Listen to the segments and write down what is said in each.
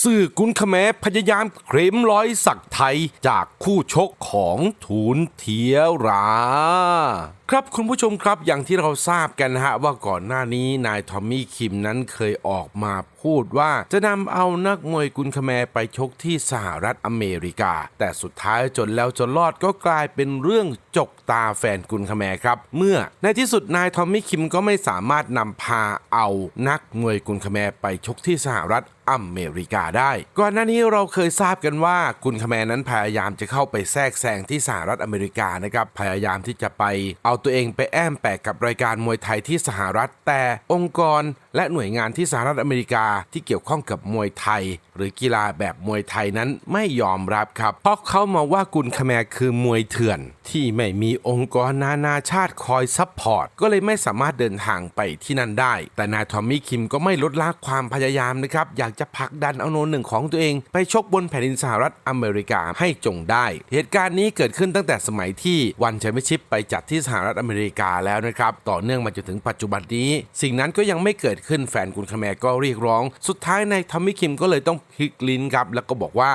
สื่อกุนขแมพยายามเคลมร้อยสักไทยจากคู่ชกของทูนเทียราครับคุณผู้ชมครับอย่างที่เราทราบกันนะฮะว่าก่อนหน้านี้นายทอมมี่คิมนั้นเคยออกมา พูดว่าจะนำเอานักมวยกุนขแมไปชกที่สหรัฐอเมริกา แต่สุดท้ายจนแล้วจนรอดก็กลายเป็นเรื่องจกตาแฟนกุนขแมครับ เมื่อในที่สุดนายทอมมี่คิมก็ไม่สามารถนำพาเอานักมวยกุนขแมไปชกที่สหรัฐอเมริกาได้ ก่อนหน้านี้เราเคยทราบกันว่ากุนคแมนั้นพยายามจะเข้าไปแทรกแซงที่สหรัฐอเมริกานะครับ พยายามที่จะไปเอาตัวเองไปแอมแปะกับรายการมวยไทยที่สหรัฐ แต่องค์กรและหน่วยงานที่สหรัฐอเมริกาที่เกี่ยวข้องกับมวยไทย หรือกีฬาแบบมวยไทยนั้นไม่ยอมรับครับ เพราะเขามาว่ากุนคแมคือมวยเถื่อน ที่ไม่มีองค์กรนานาชาติคอยซัพพอร์ต ก็เลยไม่สามารถเดินทางไปที่นั่นได้ แต่นายทอมมี่คิมก็ไม่ลดละความพยายามนะครับ อยากจะผลักดันเอาโนหนึ่งของตัวเอง ไปชกบนแผ่นดินสหรัฐอเมริกาให้จงได้ เหตุการณ์นี้เกิดขึ้นตั้งแต่สมัยที่วันแชมเปี้ยนชิพไปจัดที่สหรัฐอเมริกาแล้วนะครับ ต่อเนื่องมาจนถึงปัจจุบันนี้ สิ่งนั้นก็ยังไม่เกิดขึ้นแฟนกุนคาแมก็เรียกร้องสุดท้ายนายทอมมี่คิมก็เลยต้องพลิกลิ้นครับแล้วก็บอกว่า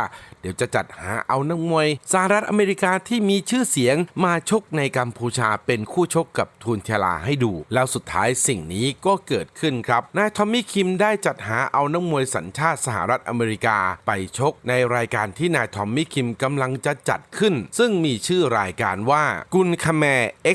ดี๋ยวจะจัดหาเอานักมวยสหรัฐอเมริกาที่มีชื่อเสียงมาชกในกัมพูชาเป็นคู่ชกกับทุนเทลาให้ดู แล้วสุดท้ายสิ่งนี้ก็เกิดขึ้นครับนายทอมมี่คิมได้จัดหาเอานักมวยสัญชาติสหรัฐอเมริกาไปชกในรายการที่นายทอมมี่คิมกำลังจะจัดขึ้น ซึ่งมีชื่อรายการว่ากุนคาแม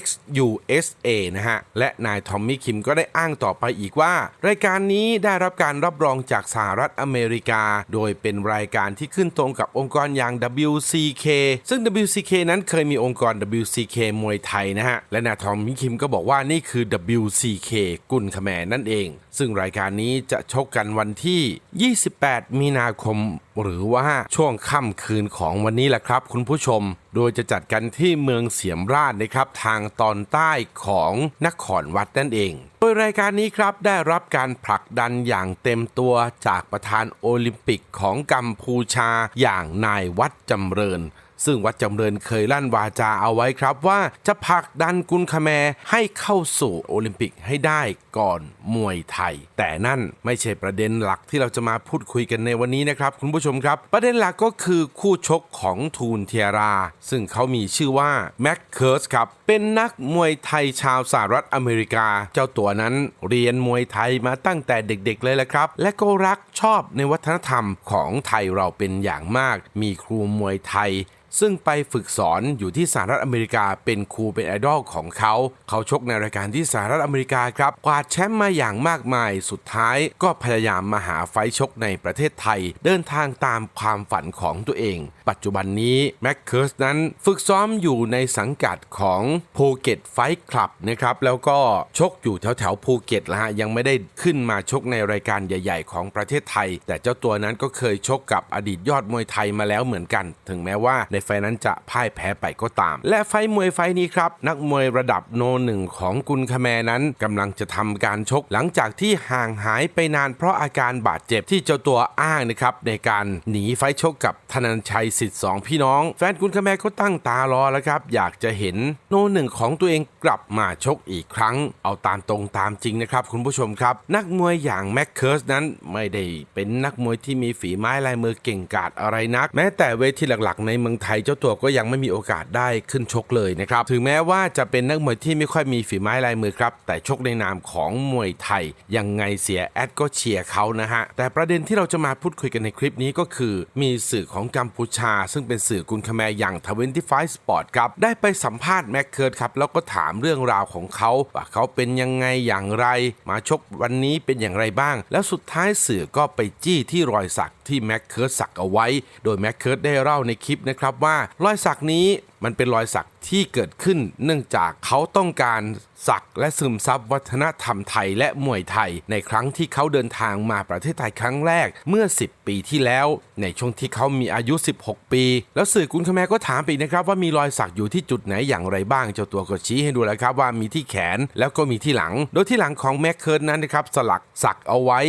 X USA นะฮะ และนายทอมมี่คิมก็ได้อ้างต่อไปอีกว่า รายการนี้ได้รับการรับรองจากสหรัฐอเมริกา โดยเป็นรายการที่ขึ้นตรงกับอองค์กรอย่าง WCK ซึ่ง WCK นั้นเคยมีองค์กร WCK มวยไทยนะฮะ และนายทอมมิคิมก็บอกว่านี่คือ WCK กุนขแมนั่นเอง ซึ่งรายการนี้จะชกกันวันที่ 28 มีนาคมหรือว่าช่วงค่ำคืนของวันนี้แหละครับคุณผู้ชม โดยจะจัดกันที่เมืองเสียมราชนะครับทางตอนใต้ของนครวัดนั่นเอง โดยรายการนี้ครับได้รับการผลักดันอย่างเต็มตัวจากประธานโอลิมปิกของกัมพูชาอย่างนายวัดจำเริญซึ่งวัดจำเริญเคยลั่นวาจาเอาไว้ครับว่าจะผลักดันกุนคแมให้เข้าสู่โอลิมปิกให้ได้ ก่อนมวยไทย แต่นั่นไม่ใช่ประเด็นหลักที่เราจะมาพูดคุยกันในวันนี้นะครับ คุณผู้ชมครับ ประเด็นหลักก็คือคู่ชกของทูนเทียรา ซึ่งเขามีชื่อว่าแม็กเคิร์สครับ เป็นนักมวยไทยชาวสหรัฐอเมริกา เจ้าตัวนั้นเรียนมวยไทยมาตั้งแต่เด็กๆเลยแหละครับ และก็รักชอบในวัฒนธรรมของไทยเราเป็นอย่างมาก มีครูมวยไทยซึ่งไปฝึกสอนอยู่ที่สหรัฐอเมริกาเป็นครูเป็นไอดอลของเขา เขาชกในรายการที่สหรัฐอเมริกาครับ กวาดแชมป์มาอย่างมากมาย สุดท้ายก็พยายามมาหาไฟชกในประเทศไทย เดินทางตามความฝันของตัวเอง ปัจจุบันนี้แม็กเคิร์สนั้นฝึกซ้อมอยู่ในสังกัดของภูเก็ตไฟคลับนะครับ แล้วก็ชกอยู่แถวแถวๆภูเก็ตละฮะยังไม่ได้ขึ้นมาชกในรายการใหญ่ ๆ ของประเทศไทย แต่เจ้าตัวนั้นก็เคยชกกับอดีตยอดมวยไทยมาแล้วเหมือนกัน ถึงแม้ว่าในไฟนั้นจะพ่ายแพ้ไปก็ตาม และไฟมวยไฟนี้ครับนักมวยระดับโนหนึ่งของกุนคแมนั้นกำลังจะทำการชกหลังจากที่ห่างหายไปนานเพราะอาการบาดเจ็บที่เจ้าตัวอ้างนะครับในการหนีไฟชกกับธนันชัยสิทธิ์สองพี่น้อง แฟนกุนคแมก็ตั้งตารอแล้วครับ อยากจะเห็นโนหนึ่งของตัวเองกลับมาชกอีกครั้ง เอาตามตรงตามจริงนะครับคุณผู้ชมครับ นักมวยอย่างแม็กเคิร์สนั้นไม่ได้เป็นนักมวยที่มีฝีไม้ลายมือเก่งกาจอะไรนัก แม้แต่เวทีหลักๆ ในเมืองไทยเจ้าตัวก็ยังไม่มีโอกาสได้ขึ้นชกเลยนะครับถึงแม้ว่าจะเป็นนักมวยที่ไม่ค่อยมีฝีไม้ลายมือครับแต่ชกในนามของมวยไทย ยังไงเสียแอดก็เชียร์เขานะฮะ แต่ประเด็นที่เราจะมาพูดคุยกันในคลิปนี้ก็คือ มีสื่อของกัมพูชา ซึ่งเป็นสื่อกุนคแมอย่าง25 Sport ครับ ได้ไปสัมภาษณ์แม็กเคิร์ดครับ แล้วก็ถามเรื่องราวของเขาว่าเขาเป็นยังไงอย่างไร มาชกวันนี้เป็นอย่างไรบ้าง แล้วสุดท้ายสื่อก็ไปจี้ที่รอยสักที่แม็กเคิร์ดสักเอาไว้ โดยแม็กเคิร์ดได้เล่าในคลิปนะครับว่ารอยสักนี้ มันเป็นรอยสักที่เกิดขึ้น เนื่องจากเขาต้องการสักและซึมซับวัฒนธรรมไทยและมวยไทย ในครั้งที่เขาเดินทางมาประเทศไทยครั้งแรกเมื่อ 10 ปีที่แล้ว ในช่วงที่เขามีอายุ 16 ปี แล้วสื่อกุนคแมก็ถามไปอีกนะครับว่ามีรอยสักอยู่ที่จุดไหนอย่างไรบ้างเจ้าตัวก็ชี้ให้ดูแล้วครับว่ามีที่แขนแล้วก็มีที่หลัง โดยที่หลังของแม็กเคิร์ดนั้นนะครับสลักสักเอาไว้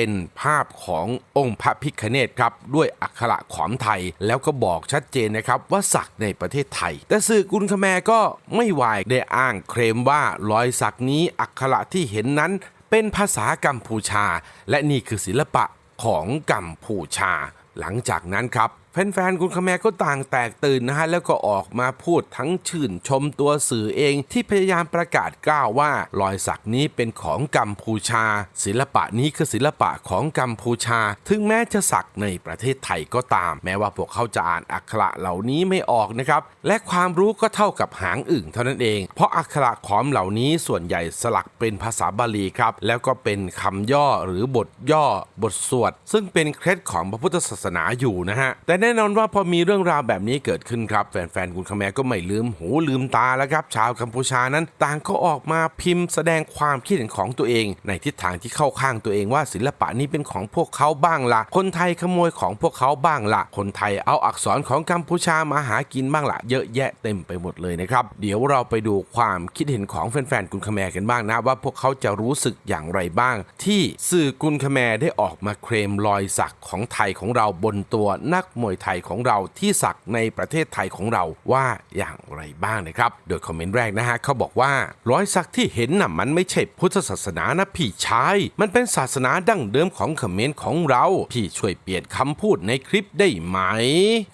เป็นภาพขององค์พระพิคเนตครับด้วยอักขระขอมไทย แล้วก็บอกชัดเจนนะครับว่าสักในประเทศไทย แต่สื่อกุลคแมก็ไม่วายได้อ้างเคลมว่ารอยสักนี้อักขระที่เห็นนั้นเป็นภาษากัมพูชา และนี่คือศิลปะของกัมพูชา หลังจากนั้นครับ แฟนๆ คุณคแมก็ต่างแตกตื่นนะฮะ แล้วก็ออกมาพูดทั้งชื่นชมตัวสื่อเองที่พยายามประกาศกล้าวว่า รอยสักนี้เป็นของกัมพูชา ศิลปะนี้คือศิลปะของกัมพูชา ถึงแม้จะสักในประเทศไทยก็ตาม แม้ว่าพวกเขาจะอ่านอักขระเหล่านี้ไม่ออกนะครับ และความรู้ก็เท่ากับหางอึ่งเท่านั้นเอง เพราะอักขระขอมเหล่านี้ส่วนใหญ่สลักเป็นภาษาบาลีครับ แล้วก็เป็นคำย่อหรือบทย่อบทสวดซึ่งเป็นเคล็ดของพระพุทธศาสนาอยู่นะฮะแต่แน่น่นอนว่าพอมีเรื่องราวแบบนี้เกิดขึ้นครับ แฟนๆคุณคแมก็ไม่ลืมหูลืมตาแล้วครับ ชาวกัมพูชานั้น ต่างก็ออกมาพิมพ์แสดงความคิดเห็นของตัวเอง ในทิศทางที่เข้าข้างตัวเองว่าศิลปะนี้เป็นของพวกเขาบ้างละคนไทยขโมยของพวกเขาบ้างละคนไทยเอาอักษรของกัมพูชามาหากินบ้างละเยอะแยะเต็มไปหมดเลยนะครับ เดี๋ยวเราไปดูความคิดเห็นของแฟนๆกุนคแมกันบ้างนะ ว่าพวกเขาจะรู้สึกอย่างไรบ้าง ที่สื่อกุนคแมได้ออกมาเคลมรอยสักของไทยของเราบนตัวนักมวยไทยของเราที่สักในประเทศไทยของเราว่าอย่างไรบ้างนะครับ โดยคอมเมนต์แรกนะฮะเขาบอกว่า รอยสักที่เห็นน่ะมันไม่ใช่พุทธศาสนานะพี่ชาย มันเป็นศาสนาดั้งเดิมของคอมเขมรของเรา พี่ช่วยเปลี่ยนคำพูดในคลิปได้ไหม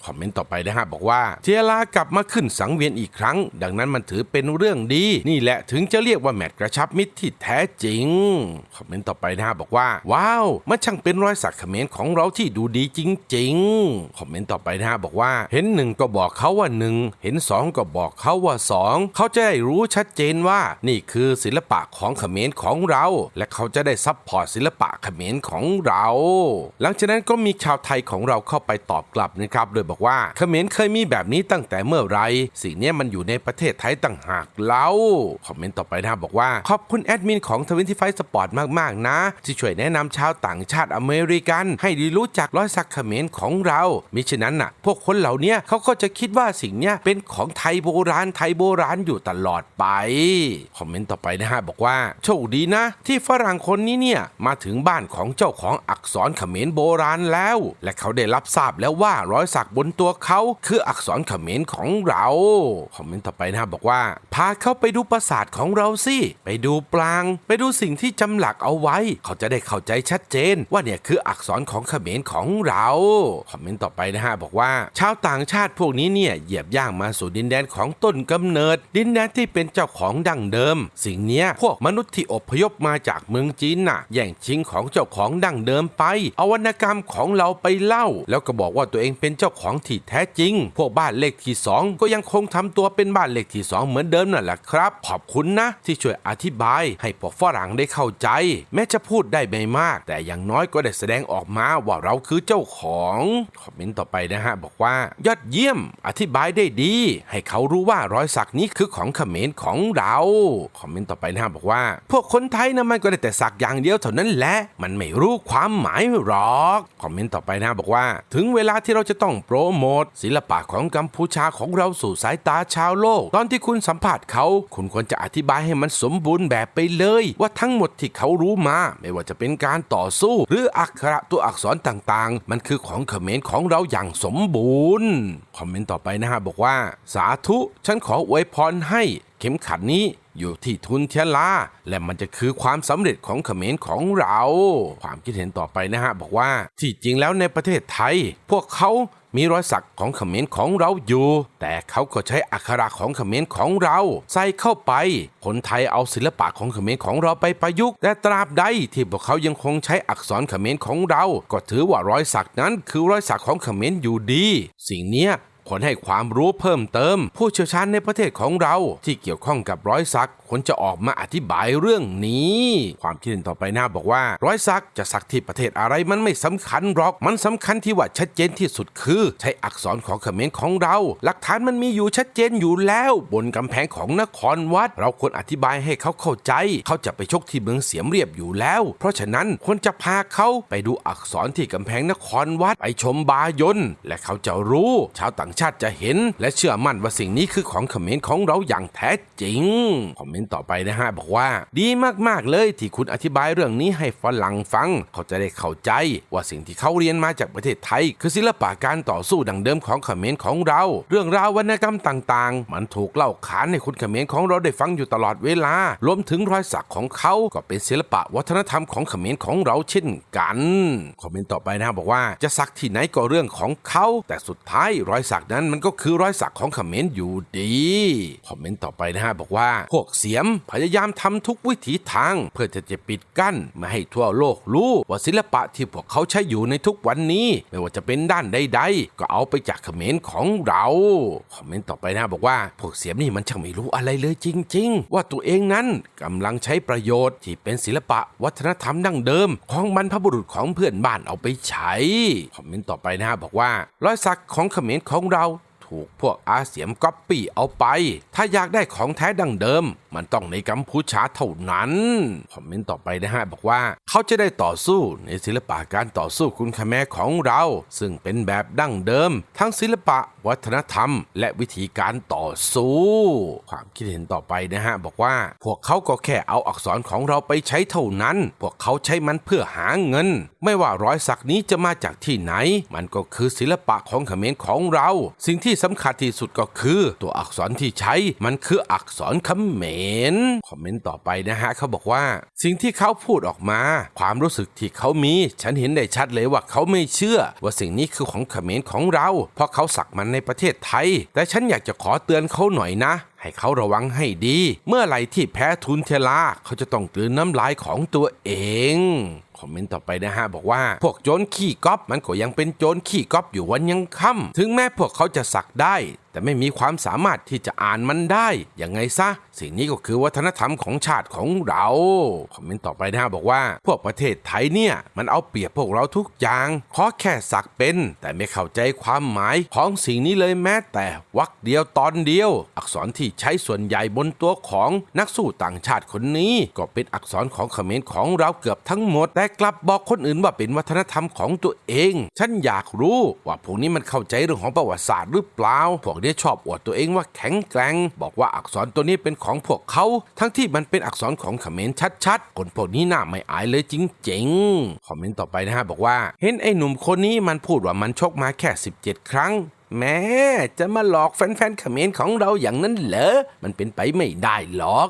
คอมเมนต์ต่อไปนะฮะบอกว่า เทียลากลับมาขึ้นสังเวียนอีกครั้ง ดังนั้นมันถือเป็นเรื่องดี นี่แหละถึงจะเรียกว่าแมตช์กระชับมิตรที่แท้จริง คอมเมนต์ต่อไปนะฮะบอกว่า ว้าว มันช่างเป็นรอยสักคอมเขมรของเราที่ดูดีจริงๆอมเมนต์ต่อไปนะฮะบอกว่าเห็นหนึ่งก็บอกเขาว่าหนึ่งเห็นสองก็บอกเขาว่าสองเขาจะได้รู้ชัดเจนว่า นี่คือศิลปะของเขมรของเรา และเขาจะได้ซัพพอร์ตศิลปะเขมรของเรา หลังจากนั้นก็มีชาวไทยของเราเข้าไปตอบกลับนะครับโดยบอกว่าเขมรเคยมีแบบนี้ตั้งแต่เมื่อไรสิ่งนี้มันอยู่ในประเทศไทยต่างหากเล่าคอมเมนต์ต่อไปนะบอกว่า ขอบคุณแอดมินของ25 Sport มากๆนะ ที่ช่วยแนะนำชาวต่างชาติอเมริกัน ให้ได้รู้จักรอยสักเขมรของเรามิฉะนั้นน่ะ พวกคนเหล่านี้เขาก็จะคิดว่าสิ่งเนี้ยเป็นของไทยโบราณไทยโบราณอยู่ตลอดไปคอมเมนต์ต่อไปนะฮะบอกว่า โชคดีนะ ที่ฝรั่งคนนี้เนี่ยมาถึงบ้านของเจ้าของอักษรเขมรโบราณแล้ว และเขาได้รับทราบแล้วว่ารอยสักบนตัวเขาคืออักษรเขมรของเราคอมเมนต์ต่อไปนะฮะบอกว่า พาเขาไปดูปราสาทของเราสิไปดูปราง ไปดูสิ่งที่จำหลักเอาไว้ เขาจะได้เข้าใจชัดเจน ว่าเนี่ยคืออักษรของเขมรของเราคอมเมนต์ต่อไปนะฮะบอกว่า ชาวต่างชาติพวกนี้เนี่ยเหยียบย่างมาสู่ดินแดนของต้นกำเนิด ดินแดนที่เป็นเจ้าของดั้งเดิม สิ่งนี้พวกมนุษย์ที่อพยพมาจากเมืองจีนน่ะแย่งชิงของเจ้าของดั้งเดิมไปเอาวรรณกรรมของเราไปเล่า แล้วก็บอกว่าตัวเองเป็นเจ้าของที่แท้จริง พวกบ้านเลขที่สองก็ยังคงทำตัวเป็นบ้านเลขที่สองเหมือนเดิมนั่นแหละครับ ขอบคุณนะ ที่ช่วยอธิบาย ให้พวกฝรั่งได้เข้าใจ แม้จะพูดได้ไม่มาก แต่อย่างน้อยก็ได้แสดงออกมาว่าเราคือเจ้าของคอมเมนต่อไปนะฮะบอกว่ายอดเยี่ยมอธิบายได้ดี ให้เขารู้ว่ารอยสักนี้คือของเขมรของเราคอมเมนต์ต่อไปนะฮะบอกว่า พวกคนไทยนะมันก็ได้แต่สักอย่างเดียวเท่านั้นแหละมันไม่รู้ความหมายหรอกคอมเมนต์ต่อไปนะฮะบอกว่า ถึงเวลาที่เราจะต้องโปรโมทศิลปะของกัมพูชาของเราสู่สายตาชาวโลก ตอนที่คุณสัมผัสเขาคุณควรจะอธิบายให้มันสมบูรณ์แบบไปเลย ว่าทั้งหมดที่เขารู้มา ไม่ว่าจะเป็นการต่อสู้ หรืออักขระตัวอักษรต่างๆ มันคือของเขมรของเราอย่างสมบูรณ์ คอมเมนต์ต่อไปนะฮะบอกว่า สาธุ ฉันขออวยพรให้เข็มขัดนี้ อยู่ที่ทุนเทียลาและมันจะคือความสำเร็จของเขมรของเรา ความคิดเห็นต่อไปนะฮะ บอกว่าที่จริงแล้วในประเทศไทย พวกเขามีรอยสักของเขมรของเราอยู่ แต่เขาก็ใช้อักขระของเขมรของเรา ใส่เข้าไป คนไทยเอาศิลปะของเขมรของเราไปประยุกต์แต่ตราบใดที่พวกเขายังคงใช้อักษรเขมรของเรา ก็ถือว่ารอยสักนั้นคือรอยสักของเขมรอยู่ดี สิ่งเนี้ย ควรให้ความรู้เพิ่มเติม ผู้เชี่ยวชาญในประเทศของเราที่เกี่ยวข้องกับร้อยสัก ควรจะออกมาอธิบายเรื่องนี้ ความคิดเห็นต่อไปหน้าบอกว่า ร้อยสักจะสักที่ประเทศอะไรมันไม่สำคัญหรอก มันสำคัญที่ว่าชัดเจนที่สุดคือ ใช้อักษรของเขมรของเรา หลักฐานมันมีอยู่ชัดเจนอยู่แล้ว บนกำแพงของนครวัด เราควรอธิบายให้เขาเข้าใจ เขาจะไปชกที่เมืองเสียมเรียบอยู่แล้ว เพราะฉะนั้นควรจะพาเขาไปดูอักษรที่กำแพงนครวัดไปชมบายน์และเขาจะรู้ ชาวต่างชาติจะเห็น และเชื่อมั่นว่าสิ่งนี้คือของเขมรของเราอย่างแท้จริงคอมเมนต์นต่อไปนะฮะบอกว่า ดีมากๆเลยที่คุณอธิบายเรื่องนี้ให้ฝรั่งฟัง เขาจะได้เข้าใจ ว่าสิ่งที่เขาเรียนมาจากประเทศไทย คือศิลปะการต่อสู้ดังเดิมของเขมรของเรา เรื่องราววรรณกรรมต่างๆ มันถูกเล่าขานให้คุณเขมรของเราได้ฟังอยู่ตลอดเวลารวมถึงรอยสักของเขาก็เป็นศิลปะวัฒนธรรมของเขมรของเราเช่นกันคอมเมนต์ต่อไปนะฮะบอกว่าจะสักที่ไหนก็เรื่องของเขา แต่สุดท้ายรอยสักนั้นมันก็คือรอยสักของเขมรอยู่ดีคอมเมนต์ต่อไปนะฮะบอกว่าพวกสียม พยายามทำทุกวิถีทาง เพื่อจะจะปิดกั้น ไม่ให้ทั่วโลกรู้ว่าศิลปะที่พวกเขาใช้อยู่ในทุกวันนี้ ไม่ว่าจะเป็นด้านใดๆ ก็เอาไปจากเขมรของเราคอมเมนต์ต่อไปนะบอกว่า พวกเสียมนี่มันช่างไม่รู้อะไรเลยจริง ๆ ว่าตัวเองนั้นกำลังใช้ประโยชน์ที่เป็นศิลปะวัฒนธรรมดั้งเดิม ของบรรพบุรุษของเพื่อนบ้านเอาไปใช้คอมเมนต์ต่อไปนะฮะบอกว่ารอยสักของเขมรของเราถูกพวกอาเสียมก๊อปปี้เอาไป ถ้าอยากได้ของแท้ดั้งเดิม มันต้องในกัมพูชาเท่านั้น คอมเมนต์ต่อไปนะฮะบอกว่าเขาจะได้ต่อสู้ในศิลปะการต่อสู้คุณคาแมของเรา ซึ่งเป็นแบบดั้งเดิม ทั้งศิลปะ วัฒนธรรม และวิธีการต่อสู้ ความคิดเห็นต่อไปนะฮะบอกว่า พวกเขาก็แค่เอาอักษรของเราไปใช้เท่านั้น พวกเขาใช้มันเพื่อหาเงิน ไม่ว่ารอยสักนี้จะมาจากที่ไหน มันก็คือศิลปะของเขมรของเรา สิ่งที่สำคัญที่สุดก็คือ ตัวอักษรที่ใช้มันคืออักษรเขมรคอมเมนต์ต่อไปนะฮะเขาบอกว่า สิ่งที่เขาพูดออกมา ความรู้สึกที่เขามี ฉันเห็นได้ชัดเลยว่าเขาไม่เชื่อ ว่าสิ่งนี้คือของเขมรของเรา เพราะเขาสักมันในประเทศไทย แต่ฉันอยากจะขอเตือนเขาหน่อยนะให้เขาระวังให้ดี เมื่อไหร่ที่แพ้ทุนเทลาเขาจะต้องกลืนน้ำลายของตัวเอง อมเมนต์ต่อไปนะฮะบอกว่าพวกโจรขี้ก๊อปมันก็ยังเป็นโจรขี้ก๊อปอยู่วันยังค่ำถึงแม้พวกเขาจะสักได้ แต่ไม่มีความสามารถที่จะอ่านมันได้ยังไงซะ สิ่งนี้ก็คือวัฒนธรรมของชาติของเราคอมเมนต์ต่อไปนะฮะบอกว่า พวกประเทศไทยเนี่ยมันเอาเปรียบพวกเราทุกอย่างขอแค่สักเป็น แต่ไม่เข้าใจความหมายของสิ่งนี้เลยแม้แต่วรรคเดียวตอนเดียว อักษรที่ใช้ส่วนใหญ่บนตัวของนักสู้ต่างชาติคนนี้ ก็เป็นอักษรของเขมรของเราเกือบทั้งหมดแต่กลับบอกคนอื่นว่าเป็นวัฒนธรรมของตัวเอง ฉันอยากรู้ว่าพวกนี้มันเข้าใจเรื่องของประวัติศาสตร์หรือเปล่า พวกนี้ชอบอวดตัวเองว่าแข็งแกร่ง บอกว่าอักษรตัวนี้เป็นของพวกเขา ทั้งที่มันเป็นอักษรของเขมรชัดๆ คนพวกนี้หน่าไม่อายเลยจริงๆ คอมเมนต์ต่อไปนะฮะบอกว่า เห็นไอ้หนุ่มคนนี้มันพูดว่ามันชกมาแค่ 17 ครั้งแม้จะมาหลอกแฟนๆเขมรของเราอย่างนั้นเหรอ มันเป็นไปไม่ได้หรอก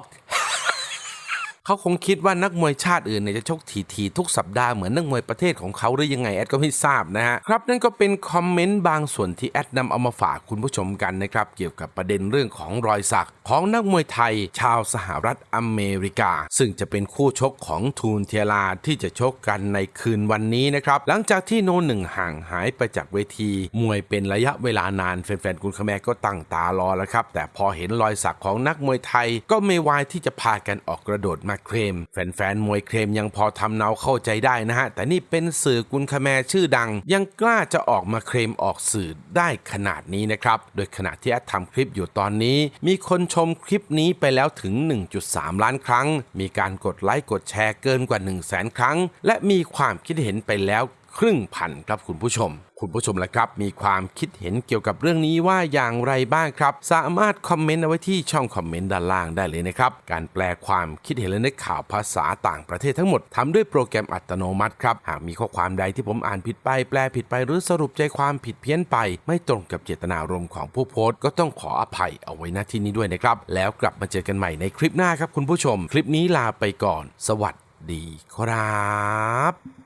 เขาคงคิดว่านักมวยชาติอื่นเนี่ยจะชกทีทีๆทุกสัปดาห์เหมือนนักมวยประเทศของเขาหรือยังไงแอดก็ไม่ทราบนะฮะครับนั่นก็เป็นคอมเมนต์บางส่วนที่แอดนำเอามาฝากคุณผู้ชมกันนะครับเกี่ยวกับประเด็นเรื่องของรอยสักของนักมวยไทย ชาวสหรัฐอเมริกา ซึ่งจะเป็นคู่ชกของทูนเทียราที่จะชกกันในคืนวันนี้นะครับหลังจากที่โนหนึ่งห่างหายไปจากเวที มวยเป็นระยะเวลานานแฟนๆคุณขแมก็ตั้งตารอแล้วครับแต่พอเห็นรอยสักของนักมวยไทยก็ไม่วายที่จะพากันออกกระโดดมาเคลมแฟนๆมวยเคลมยังพอทำเนาเข้าใจได้นะฮะ แต่นี่เป็นสื่อกุนคแมชื่อดัง ยังกล้าจะออกมาเคลมออกสื่อได้ขนาดนี้นะครับ โดยขณะที่แอดทำคลิปอยู่ตอนนี้ มีคนชมคลิปนี้ไปแล้วถึง 1.3 ล้านครั้ง มีการกดไลค์กดแชร์เกินกว่า 1 0 0 0 0แครั้ง และมีความคิดเห็นไปแล้วครึ่งพันครับคุณผู้ชม คุณผู้ชมละครับ มีความคิดเห็นเกี่ยวกับเรื่องนี้ว่าอย่างไรบ้างครับ สามารถคอมเมนต์เอาไว้ที่ช่องคอมเมนต์ด้านล่างได้เลยนะครับ การแปลความคิดเห็นและนึกข่าวภาษาต่างประเทศทั้งหมดทำด้วยโปรแกรมอัตโนมัติครับหากมีข้อความใดที่ผมอ่านผิดไป แปลผิดไปหรือสรุปใจความผิดเพี้ยนไป ไม่ตรงกับเจตนารมณ์ของผู้โพสต์ก็ต้องขออภัยเอาไว้ณที่นี้ด้วยนะครับ แล้วกลับมาเจอกันใหม่ในคลิปหน้าครับคุณผู้ชม คลิปนี้ลาไปก่อน สวัสดีครับ